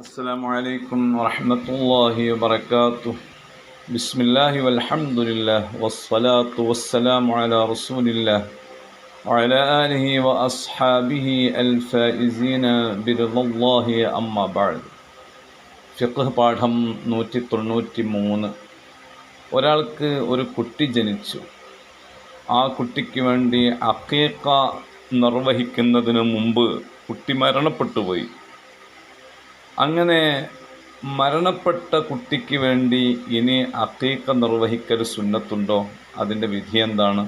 السلام عليكم ورحمة الله وبركاته بسم الله والحمد لله والصلاة والسلام على رسول الله وعلى آله وأصحابه الفائزين برضا الله أما بعد ഫിഖ് പാഠം നൂറ്റി തൊണ്ണൂറ്റി മൂന്ന് ഒരാൾക്ക് ഒരു കുട്ടി ജനിച്ചു ആ കുട്ടിക്ക് വേണ്ടി അക്കീക്ക നിർവഹിക്കുന്നതിന് മുമ്പ് കുട്ടി മരണപ്പെട്ടുപോയി അങ്ങനെ മരണപ്പെട്ട കുട്ടിക്ക് വേണ്ടി ഇനി അക്കീക്ക നിർവഹിക്കൽ സുന്നത്തുണ്ടോ? അതിന്റെ വിധി എന്താണ്?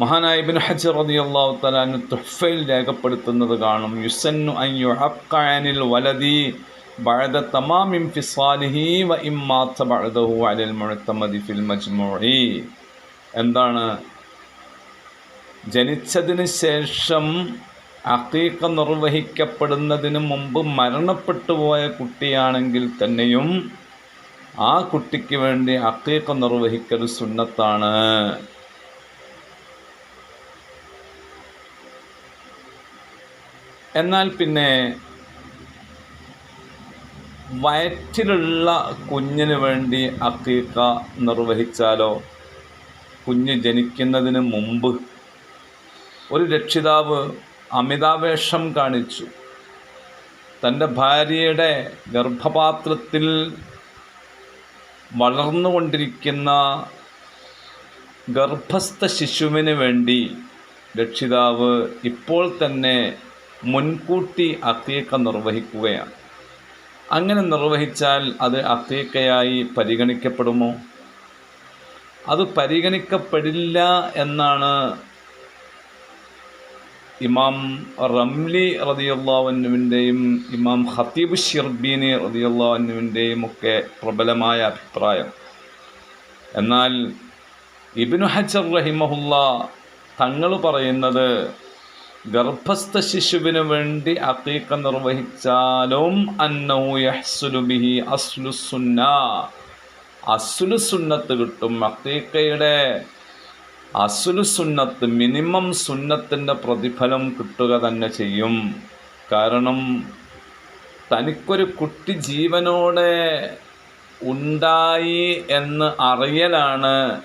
മഹാനായ ഇബ്നു ഹജർ റളിയല്ലാഹു അള്ളാഹു തലാന് തുഫയിൽ രേഖപ്പെടുത്തുന്നത് കാണും. യുസന്നു അൻ വലതി വലദി ബഅദ തമാമിൻ ഫിസാലിഹി വ ഇമ്മാത ബഅദഹു അലൽ മുഅ്തമദി ഫിൽ മജ്മുഇ. എന്താണ്? ജനിച്ചതിന് ശേഷം അക്കീക്ക നിർവഹിക്കപ്പെടുന്നതിന് മുമ്പ് മരണപ്പെട്ടു പോയ കുട്ടിയാണെങ്കിൽ തന്നെയും ആ കുട്ടിക്ക് വേണ്ടി അക്കീക്ക നിർവഹിക്കൽ സുന്നത്താണ്. എന്നാൽ പിന്നെ വയറ്റിലുള്ള കുഞ്ഞിന് വേണ്ടി അക്കീക്ക നിർവഹിച്ചാലോ? കുഞ്ഞ് ജനിക്കുന്നതിന് മുമ്പ്. ഒരു രക്ഷിതാവ് അമിതാവേശം കാണിച്ചു. തന്റെ ഭാര്യയുടെ ഗർഭപാത്രത്തിൽ വളർന്നുകൊണ്ടിരിക്കുന്ന ഗർഭസ്ഥ ശിശുവിന് വേണ്ടി രക്ഷിതാവ് ഇപ്പോൾ തന്നെ മുൻകൂട്ടി അക്കീക്ക നിർവഹിക്കുകയാണ്. അങ്ങനെ നിർവഹിച്ചാൽ അത് അക്കീക്കയായി പരിഗണിക്കപ്പെടുമോ? അത് പരിഗണിക്കപ്പെടില്ല എന്നാണ് ഇമാം റംലി റതിയുള്ളവന്നുവിന്റെയും ഇമാം ഹത്തീബ് ഷിർബീനി റതിയുള്ളവന്നുവിന്റെയും ഒക്കെ പ്രബലമായ അഭിപ്രായം. എന്നാൽ ഇബിനു ഹജർ റഹിമഹുല്ല തങ്ങൾ പറയുന്നത് ഗർഭസ്ഥ ശിശുവിന് വേണ്ടി അക്കീക്ക നിർവഹിച്ചാലും അന്നഹു അസ്ലുസുന്ന ബിഹി അസ്ലു സുന്ന. അസ്ലു സുന്നത്ത് കിട്ടും അക്കീക്കയുടെ അസുലു സുന്നത്ത് മിനിമം സുന്നത്തിന്റെ പ്രതിഫലം കിട്ടുക തന്നെ ചെയ്യും. കാരണം തനിക്കൊരു കുട്ടി ജീവനോടെ ഉണ്ടായി എന്ന് അറിയലാണ്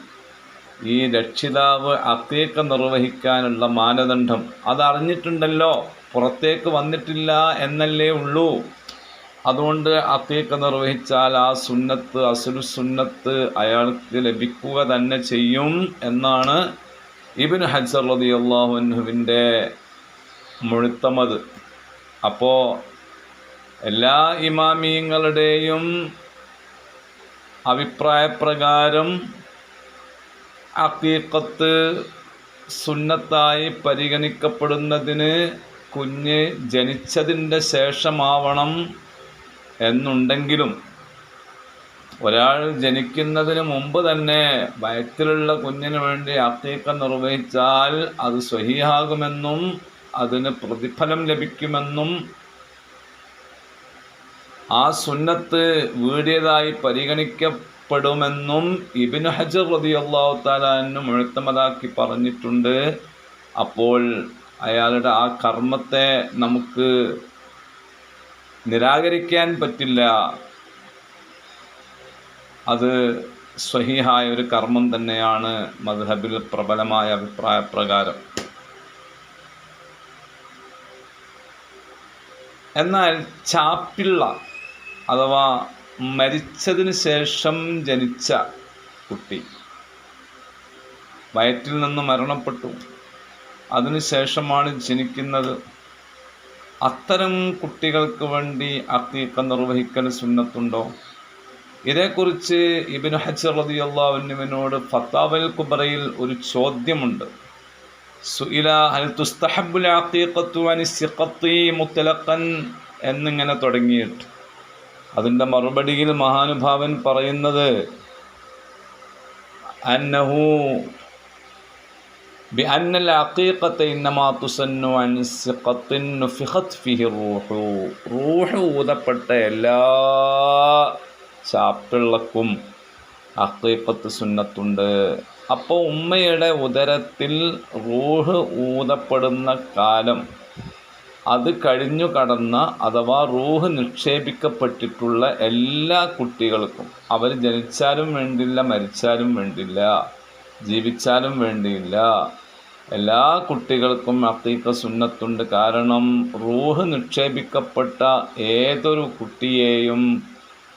ഈ രക്ഷിതാവ് അത്തേക്ക് നിർവഹിക്കാനുള്ള മാനദണ്ഡം. അതറിഞ്ഞിട്ടുണ്ടല്ലോ പുറത്തേക്ക് വന്നിട്ടില്ല എന്നല്ലേ ഉള്ളൂ. അതുകൊണ്ട് അത്തേക്ക് നിർവഹിച്ചാൽ ആ സുന്നത്ത് അസുലു സുന്നത്ത് അയാൾക്ക് ലഭിക്കുക തന്നെ ചെയ്യും എന്നാണ് ഇബിൻ ഹജർ റതി അള്ളാഹുവിന്റെ മുഴുത്തമത്. അപ്പോൾ എല്ലാ ഇമാമിയങ്ങളുടെയും അഭിപ്രായപ്രകാരം അക്കീക്കത്ത് സുന്നത്തായി പരിഗണിക്കപ്പെടുന്നതിന് കുഞ്ഞ് ജനിച്ചതിന്റെ ശേഷമാവണം എന്നുണ്ടെങ്കിലും ഒരാൾ ജനിക്കുന്നതിന് മുമ്പ് തന്നെ വയറ്റിലുള്ള കുഞ്ഞിന് വേണ്ടി അത്തേക്ക നിർവഹിച്ചാൽ അത് സ്വഹിയാകുമെന്നും അതിന് പ്രതിഫലം ലഭിക്കുമെന്നും ആ സുന്നത്ത് വീടിയതായി പരിഗണിക്കപ്പെടുമെന്നും ഇബിൻ ഹജർ റതി അള്ളാഹു താലാന്നു മുഴുത്തമതാക്കി പറഞ്ഞിട്ടുണ്ട്. അപ്പോൾ അയാളുടെ ആ കർമ്മത്തെ നമുക്ക് നിരാകരിക്കാൻ പറ്റില്ല. അത് സ്വഹീഹായ ഒരു കർമ്മം തന്നെയാണ് മദ്ഹബിൽ പ്രബലമായ അഭിപ്രായ പ്രകാരം. എന്നാൽ ചാപ്പിള്ള അഥവാ മരിച്ചതിന് ശേഷം ജനിച്ച കുട്ടി വയറ്റിൽ നിന്ന് മരണപ്പെട്ടു. അതിനുശേഷമാണ് ജനിക്കുന്നത്. അത്തരം കുട്ടികൾക്ക് വേണ്ടി അക്കീക്ക നിർവഹിക്കൽ സുന്നത്തുണ്ടോ? ഇതേക്കുറിച്ച് ഇബിൻ ഹജർ റതി ഫത്താവൽ കുബറയിൽ ഒരു ചോദ്യമുണ്ട്. ഹൽ അഖീഖത്തു മുത്തലഖൻ എന്നിങ്ങനെ തുടങ്ങിയിട്ട്. അതിന്റെ മറുപടിയിൽ മഹാനുഭാവൻ പറയുന്നത് അന്നഹു بأن العقيقة إنما تسن عن سقط نفخت فيه الروح റൂഹ് ഊതപ്പെട്ട എല്ലാ ചാപ്പിള്ളക്കും അക്കീക്കത്ത് സുന്നത്തുണ്ട് അപ്പോൾ ഉമ്മയുടെ ഉദരത്തിൽ റൂഹ് ഊതപ്പെടുന്ന കാലം അത് കഴിഞ്ഞു കടന്ന അഥവാ റൂഹ് നിക്ഷേപിക്കപ്പെട്ടിട്ടുള്ള എല്ലാ കുട്ടികൾക്കും അവർ ജനിച്ചാലും വേണ്ടില്ല മരിച്ചാലും വേണ്ടില്ല ജീവിച്ചാലും വേണ്ടിയില്ല എല്ലാ കുട്ടികൾക്കും അക്കീക്ക സുന്നത്തുണ്ട്. കാരണം റൂഹ് നിക്ഷേപിക്കപ്പെട്ട ഏതൊരു കുട്ടിയെയും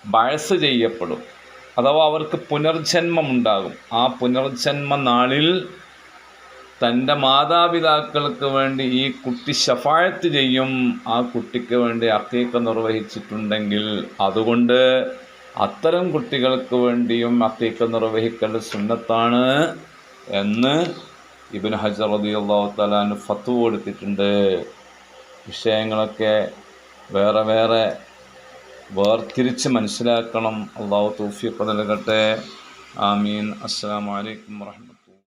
ബഴസ് ചെയ്യപ്പെടും. അഥവാ അവർക്ക് പുനർജന്മമുണ്ടാകും ആ പുനർജന്മ നാളിൽ തന്റെ മാതാപിതാക്കൾക്ക് വേണ്ടി ഈ കുട്ടി ശഫായത്ത് ചെയ്യും. ആ കുട്ടിക്ക് വേണ്ടി അക്കീക്ക നിർവഹിച്ചിട്ടുണ്ടെങ്കിൽ അതുകൊണ്ട് അത്തരം കുട്ടികൾക്ക് വേണ്ടിയും അക്കീക്ക നിർവഹിക്കേണ്ട സുന്നത്താണ് എന്ന് ഇബിൻ ഹജർ അലി അള്ളാഹു തലാന് ഫത്തു കൊടുത്തിട്ടുണ്ട്. വിഷയങ്ങളൊക്കെ വേറെ വേറെ വേർതിരിച്ച് മനസ്സിലാക്കണം. അള്ളാഹു തൗഫീഖ് നൽകട്ടെ. ആമീൻ. അസ്സാം വലൈക്കും വാഹമത്ത്